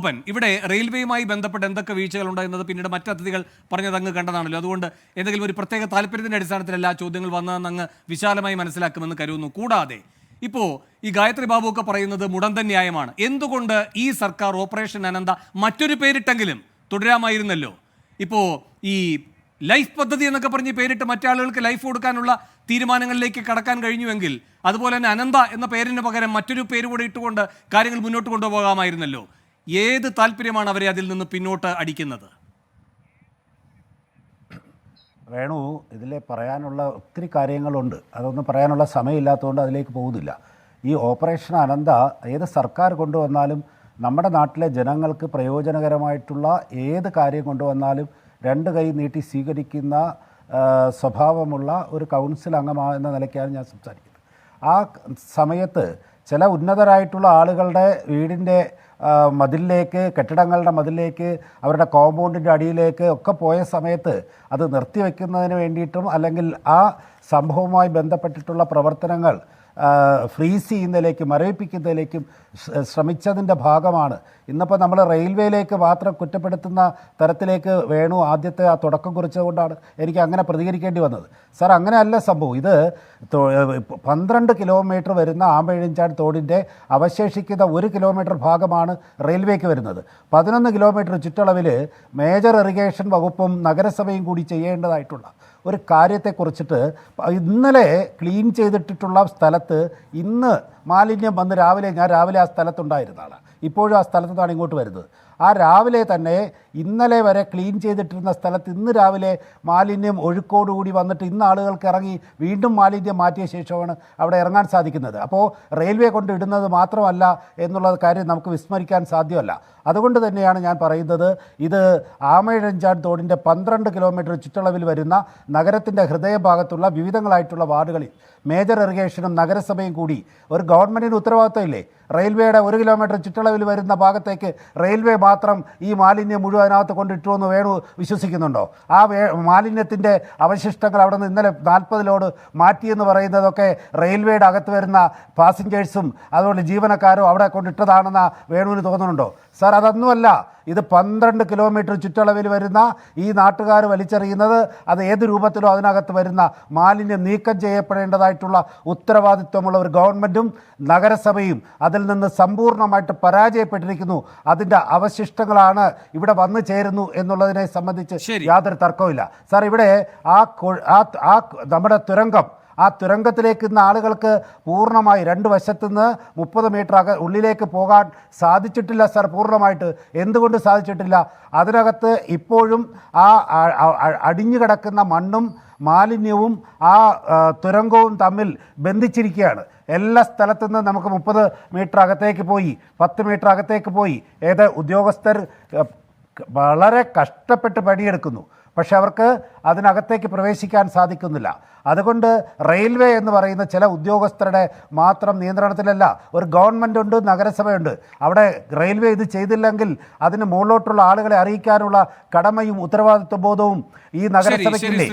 ഗോപൻ ഇവിടെ റെയിൽവേയുമായി ബന്ധപ്പെട്ട് എന്തൊക്കെ വീഴ്ചകളുണ്ട് എന്നത് പിന്നീട് മറ്റു അതിഥികൾ പറഞ്ഞത് അങ്ങ് കണ്ടതാണല്ലോ. അതുകൊണ്ട് എന്തെങ്കിലും ഒരു പ്രത്യേക താല്പര്യത്തിന്റെ അടിസ്ഥാനത്തിലല്ല ചോദ്യങ്ങൾ വന്നതെന്ന് അങ്ങ് വിശാലമായി മനസ്സിലാക്കുമെന്ന് കരുതുന്നു. കൂടാതെ ഇപ്പോ ഈ ഗായത്രി ബാബു ഒക്കെ പറയുന്നത് മുടന്തൻ ന്യായമാണ്. എന്തുകൊണ്ട് ഈ സർക്കാർ ഓപ്പറേഷൻ അനന്ത മറ്റൊരു പേരിട്ടെങ്കിലും തുടരാമായിരുന്നല്ലോ? ഇപ്പോ ഈ ലൈഫ് പദ്ധതി എന്നൊക്കെ പറഞ്ഞ് പേരിട്ട് മറ്റാളുകൾക്ക് ലൈഫ് കൊടുക്കാനുള്ള തീരുമാനങ്ങളിലേക്ക് കടക്കാൻ കഴിഞ്ഞുവെങ്കിൽ അതുപോലെ തന്നെ അനന്ത എന്ന പേരിന് പകരം മറ്റൊരു പേര് കൂടി ഇട്ടുകൊണ്ട് കാര്യങ്ങൾ മുന്നോട്ട് കൊണ്ടുപോകാമായിരുന്നല്ലോ. ഏത് താല്പര്യമാണ് അവരെ അതിൽ നിന്ന് പിന്നോട്ട് അടിക്കുന്നത്? വേണു ഇതിൽ പറയാനുള്ള ഒത്തിരി കാര്യങ്ങളുണ്ട്. അതൊന്നും പറയാനുള്ള സമയമില്ലാത്തതുകൊണ്ട് അതിലേക്ക് പോകുന്നില്ല. ഈ ഓപ്പറേഷൻ അനന്ത ഏത് സർക്കാർ കൊണ്ടുവന്നാലും നമ്മുടെ നാട്ടിലെ ജനങ്ങൾക്ക് പ്രയോജനകരമായിട്ടുള്ള ഏത് കാര്യം കൊണ്ടുവന്നാലും രണ്ട് കൈ നീട്ടി സ്വീകരിക്കുന്ന സ്വഭാവമുള്ള ഒരു കൗൺസിൽ അംഗമാകുന്ന നിലയ്ക്കാണ് ഞാൻ സംസാരിക്കുന്നത്. ആ സമയത്ത് ചില ഉന്നതരായിട്ടുള്ള ആളുകളുടെ വീടിന്റെ മതിലിലേക്ക് കെട്ടിടങ്ങളുടെ മതിലിലേക്ക് അവരുടെ കോമ്പൗണ്ടിന്റെ അടിയിലേക്ക് ഒക്കെ പോയ സമയത്ത് അത് നിർത്തിവെക്കുന്നതിന് വേണ്ടിയിട്ടും അല്ലെങ്കിൽ ആ സംഭവവുമായി ബന്ധപ്പെട്ടിട്ടുള്ള പ്രവർത്തനങ്ങൾ ഫ്രീസ് ചെയ്യുന്നതിലേക്കും മരവിപ്പിക്കുന്നതിലേക്കും ശ്രമിച്ചതിന്റെ ഭാഗമാണ്. ഇന്നിപ്പോൾ നമ്മൾ റെയിൽവേയിലേക്ക് മാത്രം കുറ്റപ്പെടുത്തുന്ന തരത്തിലേക്ക് വേണു ആദ്യത്തെ ആ തുടക്കം കുറിച്ചതുകൊണ്ടാണ് എനിക്ക് അങ്ങനെ പ്രതികരിക്കേണ്ടി വന്നത്. സാർ അങ്ങനെയല്ല സംഭവം. ഇത് പന്ത്രണ്ട് കിലോമീറ്റർ വരുന്ന ആമ്പഴിഞ്ചാട് തോടിന്റെ അവശേഷിക്കുന്ന ഒരു കിലോമീറ്റർ ഭാഗമാണ് റെയിൽവേക്ക് വരുന്നത്. പതിനൊന്ന് കിലോമീറ്റർ ചുറ്റളവിൽ മേജർ ഇറിഗേഷൻ വകുപ്പും നഗരസഭയും കൂടി ചെയ്യേണ്ടതായിട്ടുള്ള ഒരു കാര്യത്തെക്കുറിച്ചിട്ട് ഇന്നലെ ക്ലീൻ ചെയ്തിട്ടിട്ടുള്ള സ്ഥലത്ത് ഇന്ന് മാലിന്യം വന്ന് രാവിലെ ഞാൻ രാവിലെ ആ സ്ഥലത്തുണ്ടായിരുന്നതാണ് ഇപ്പോഴും ആ സ്ഥലത്താണ് ഇങ്ങോട്ട് വരുന്നത്. ആ രാവിലെ തന്നെ ഇന്നലെ വരെ ക്ലീൻ ചെയ്തിട്ടിരുന്ന സ്ഥലത്ത് ഇന്ന് രാവിലെ മാലിന്യം ഒഴുക്കോടുകൂടി വന്നിട്ട് ഇന്ന് ആളുകൾക്ക് ഇറങ്ങി വീണ്ടും മാലിന്യം മാറ്റിയ ശേഷമാണ് അവിടെ ഇറങ്ങാൻ സാധിക്കുന്നത്. അപ്പോൾ റെയിൽവേ കൊണ്ട് ഇടുന്നത് മാത്രമല്ല എന്നുള്ള കാര്യം നമുക്ക് വിസ്മരിക്കാൻ സാധ്യമല്ല. അതുകൊണ്ട് തന്നെയാണ് ഞാൻ പറയുന്നത് ഇത് ആമയിഴഞ്ചാൻ തോടിന്റെ പന്ത്രണ്ട് കിലോമീറ്റർ ചുറ്റളവിൽ വരുന്ന നഗരത്തിന്റെ ഹൃദയഭാഗത്തുള്ള വിവിധങ്ങളായിട്ടുള്ള വാർഡുകളിൽ മേജർ ഇറിഗേഷനും നഗരസഭയും കൂടി ഒരു ഗവൺമെന്റിന് ഉത്തരവാദിത്തമില്ലേ? റെയിൽവേയുടെ ഒരു കിലോമീറ്റർ ചുറ്റളവിൽ വരുന്ന ഭാഗത്തേക്ക് റെയിൽവേ മാത്രം ഈ മാലിന്യം മുഴുവൻ അതിനകത്ത് കൊണ്ടിട്ടു എന്ന് വേണു വിശ്വസിക്കുന്നുണ്ടോ? ആ വേ മാലിന്യത്തിന്റെ അവശിഷ്ടങ്ങൾ അവിടെ നിന്ന് ഇന്നലെ നാൽപ്പതിലോട് മാറ്റിയെന്ന് പറയുന്നതൊക്കെ റെയിൽവേയുടെ അകത്ത് വരുന്ന പാസഞ്ചേഴ്സും അതുപോലെ ജീവനക്കാരും അവിടെ കൊണ്ടിട്ടതാണെന്ന് വേണുവിന് തോന്നുന്നുണ്ടോ? സാർ അതൊന്നുമല്ല. ഇത് പന്ത്രണ്ട് കിലോമീറ്റർ ചുറ്റളവിൽ വരുന്ന ഈ നാട്ടുകാർ വലിച്ചെറിയുന്നത് അത് ഏത് രൂപത്തിലോ അതിനകത്ത് വരുന്ന മാലിന്യം നീക്കം ചെയ്യപ്പെടേണ്ടതായിട്ടുള്ള ഉത്തരവാദിത്വമുള്ള ഒരു ഗവൺമെന്റും നഗരസഭയും അതിൽ നിന്ന് സമ്പൂർണമായിട്ട് പരാജയപ്പെട്ടിരിക്കുന്നു അതിന്റെ അവശിഷ്ടങ്ങളാണ് ഇവിടെ വന്നു ചേരുന്നു എന്നുള്ളതിനെ സംബന്ധിച്ച്. യാതൊരു തർക്കവുമില്ല സാർ ഇവിടെ ആ ആ നമ്മുടെ തുരങ്കം ആ തുരങ്കത്തിലേക്ക് ഇന്ന് ആളുകൾക്ക് പൂർണമായി രണ്ട് വശത്തുനിന്ന് മുപ്പത് മീറ്റർ അക ഉള്ളിലേക്ക് പോകാൻ സാധിച്ചിട്ടില്ല സാർ പൂർണമായിട്ട്. എന്തുകൊണ്ട് സാധിച്ചിട്ടില്ല? അതിനകത്ത് ഇപ്പോഴും ആ അടിഞ്ഞു കിടക്കുന്ന മണ്ണും മാലിന്യവും ആ, തുരങ്കവും തമ്മിൽ ബന്ധിച്ചിരിക്കുകയാണ്. എല്ലാ സ്ഥലത്തു നിന്ന് നമുക്ക് മുപ്പത് മീറ്റർ അകത്തേക്ക് പോയി പത്ത് മീറ്റർ അകത്തേക്ക് പോയി. ഏത് ഉദ്യോഗസ്ഥർ വളരെ കഷ്ടപ്പെട്ട് പണിയെടുക്കുന്നു. പക്ഷെ അവർക്ക് അതിനകത്തേക്ക് പ്രവേശിക്കാൻ സാധിക്കുന്നില്ല. അതുകൊണ്ട് റെയിൽവേ എന്ന് പറയുന്ന ചില ഉദ്യോഗസ്ഥരുടെ മാത്രം നിയന്ത്രണത്തിലല്ല ഒരു ഗവൺമെന്റ് ഉണ്ട് നഗരസഭയുണ്ട്. അവിടെ റെയിൽവേ ഇത് ചെയ്തില്ലെങ്കിൽ അതിന് മുകളിലോട്ടുള്ള ആളുകളെ അറിയിക്കാനുള്ള കടമയും ഉത്തരവാദിത്വ ബോധവും ഈ നഗരസഭയ്ക്കില്ലേ?